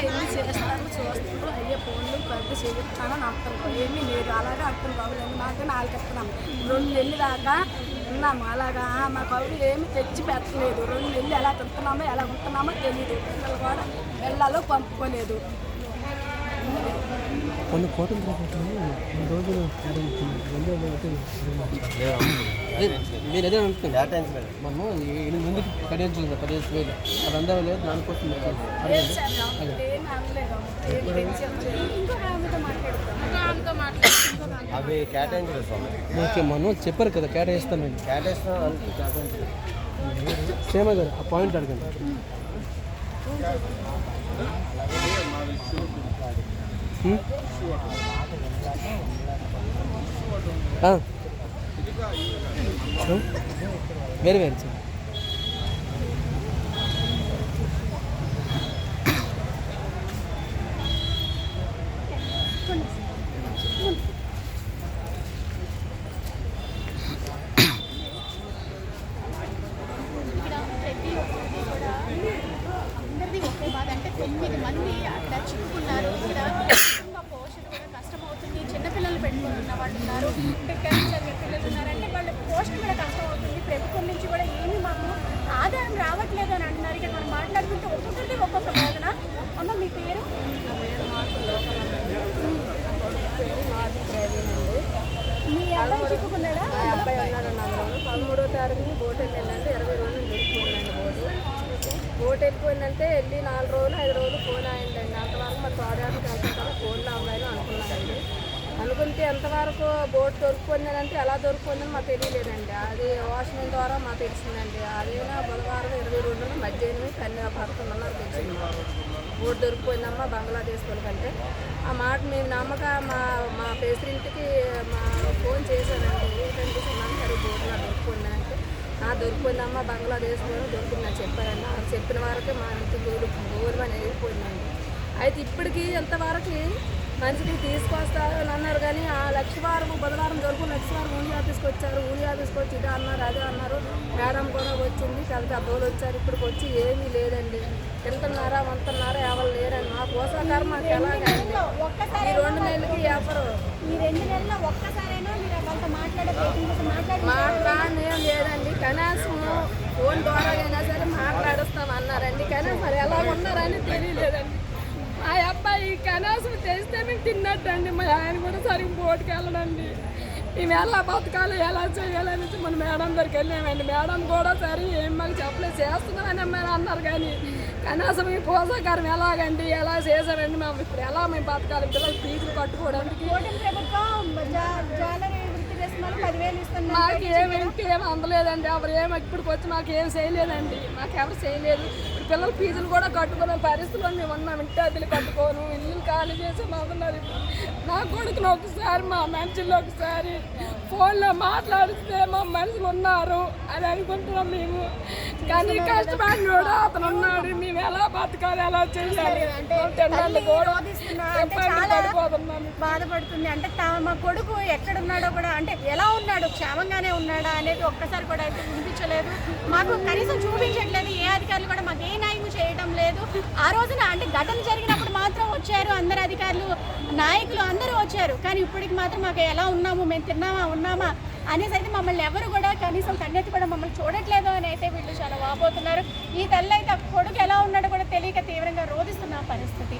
ఎన్ని చేస్తారు? చూస్తారు అయ్యే ఫోన్లు పెద్ద చేస్తానని అంటారు ఏమీ లేదు. అలాగే అర్థం బాబులు మాకు నాలుగు ఎత్తనాం రెండు నెలలు దాకా ఉన్నాము అలాగా మా కౌలు ఏమి తెచ్చి పెట్టలేదు. రెండు నెలలు ఎలా తింటున్నామో ఎలా ఉంటున్నామో తెలియదు పిల్లలు కూడా వెళ్ళాలో పంపుకోలేదు. కొన్ని కోటలు రోజులు మీరు అదే అంటున్నారు మనము ఎనిమిది మందికి పదిహేను పదిహేను వేలు అది అందరూ లేదు దానికోసం అవి కేటాయించలేదు ఓకే మనం చెప్పారు కదా కేటాయిస్తాను నేను కేటాయిస్తాం అంటే కేటాయించలేదు సేమే కదా ఆ పాయింట్ అడగండి హ్మ్? ఆ. వేరు వేరు సార్ ఇక్కడ ప్రతి ఒక్కరికి కూడా అందరిది ఒకే బాధ అంటే తొమ్మిది మంది అక్కడ చిక్కుకున్నారు ఇక్కడ కుటుంబ పోషణ కూడా కష్టమవుతుంది చిన్నపిల్లలు పెట్టుకుని ఉన్న వాళ్ళు ఉన్నారు టెక్కడి చదివే పిల్లలు ఉన్నారు అంటే వాళ్ళ పోషణ కూడా కష్టం అవుతుంది ప్రభుత్వం నుంచి కూడా ఏమి మాకు ఆదాయం రావట్లేదు అని అంటున్నారు. ఇక్కడ మనం మాట్లాడుకుంటే ఒక్కొక్కరిది ఒక్కొక్క వేదన అమ్మ మీ పేరు? మీ అబ్బాయి చిక్కుకున్నాడా మా అబ్బాయి ఉన్నాడు పదమూడో తారీఖుని బోట్ వెళ్ళిందంటే ఇరవై రోజులు వెళ్ళిపోయిందండి బోటు బోట్ వెళ్ళిపోయిందంటే వెళ్ళి నాలుగు రోజులు ఐదు రోజులు ఫోన్ అయిందండి అంతవరకు మా తోడానికి అయితే ఎంతవరకు బోట్ దొరికిపోయిందంటే ఎలా దొరికిపోయిందని మాకు తెలియలేదండి. అది వాష్మెన్ ద్వారా మాకు తెలిసిందండి. అదేనా బుధవారం ఇరవై రెండున మధ్యాహ్నం కన్యా పదకొండున్నర తెలిసింది. బోట్ దొరికిపోయిందమ్మా బంగ్లాదేశ్ వాళ్ళకంటే. ఆ మాట మేము నమ్మక మా మా పేషెంట్కి మా ఫోన్ చేశానండి. ఏంటంటే సరే బోట్ నాకు దొరికిపోయిందంటే ఆ దొరికిపోయిందమ్మా బంగ్లాదేశ్ కూడా దొరికిందని చెప్పారండి. చెప్పిన వరకే మా ఇంటి గోలు గోలు అని వెళ్ళిపోయిందండి అయితే ఇప్పటికీ ఎంతవరకు మనిషికి తీసుకొస్తారని అన్నారు కానీ ఆ లక్ష వారం బుధవారం దొరుకు లక్ష వారం ఊరి ఆఫీస్కి వచ్చారు. ఊరి ఆఫీస్కి వచ్చి ఇదే అన్నారు అదే అన్నారు. మేడం కూడా వచ్చింది. పెద్ద పెద్దోళ్ళు వచ్చారు. ఇప్పటికి వచ్చి ఏమీ లేదండి. తింటున్నారా వంతున్నారా ఎవరు లేరండి మా పోషకారం మాకు ఎలాగండి? ఈ రెండు నెలలకి ఎవరు? ఈ రెండు నెలల్లో ఒక్కసారైనా మీరు వాళ్ళతో మాట్లాడే మాట్లాడనే లేదండి. కనీసం ఫోన్ ద్వారా అయినా సరే మాట్లాడుస్తాం అన్నారండి. కానీ మరి ఎలా ఉన్నారని తెలియలేదండి. మా అబ్బాయి కనీసం తెస్తే మేము తిన్నట్టండి. మా ఆయన కూడా సరిగ్గా బోటుకు వెళ్ళడండి. మేము ఎలా బతకాలి ఎలా చేయాలని మన మేడం దగ్గరికి వెళ్ళామండి. మేడం కూడా సరే ఏం మాకు చెప్పలేదు. చేస్తున్నామని అమ్మాయి అన్నారు కానీ కనీసం మీ పోషకారం ఎలాగండి ఎలా చేశారండి మేము ఇప్పుడు ఎలా మేము బతకాలి పిల్లలు ఫీజులు కట్టుకోవడానికి? మాకు ఏమి ఏమి అందలేదండి. ఎవరు ఏమి ఇప్పటికి వచ్చి మాకు ఏం చేయలేదండి. మాకు ఎవరు చేయలేదు. ఇప్పుడు పిల్లల ఫీజులు కూడా కట్టుకునే పరిస్థితుల్లో మేము ఉన్నాం ఇంటి అద్దెలు కట్టుకోను ఇల్లు ఖాళీ చేసి మాకున్నారు ఇప్పుడు. నా కొడుకుని ఒకసారి మా మనుషులు ఒకసారి ఫోన్లో మాట్లాడితే మా మనుషులు ఉన్నారు అని అనుకుంటున్నాం మేము. కానీ కష్టపడినోడు అతను ఉన్నాడు. మేము ఎలా బతకాలి ఎలా చేయాలి? కూడా బాధపడుతుంది. అంటే తా- మా కొడుకు ఎక్కడున్నాడో కూడా అంటే ఎలా ఉన్నాడు? క్షేమంగానే ఉన్నాడా అనేది ఒక్కసారి కూడా అయితే వినిపించలేదు. మాకు కనీసం చూపించట్లేదు. ఏ అధికారులు కూడా మాకు ఏ న్యాయం చేయడం లేదు. ఆ రోజున అంటే ఘటన జరిగినప్పుడు మాత్రం వచ్చారు అందరు అధికారులు నాయకులు అందరూ వచ్చారు. కానీ ఇప్పటికి మాత్రం మాకు ఎలా ఉన్నాము మేము తిన్నామా ఉన్నామా అనేసి అయితే మమ్మల్ని ఎవరు కూడా కనీసం కన్నెత్తి కూడా మమ్మల్ని చూడట్లేదు అని అయితే వీళ్ళు చాలా వాపోతున్నారు. ఈ తల్లి అయితే ఆ కొడుకు ఎలా ఉన్నాడో కూడా తెలియక తీవ్రంగా రోధిస్తున్న పరిస్థితి.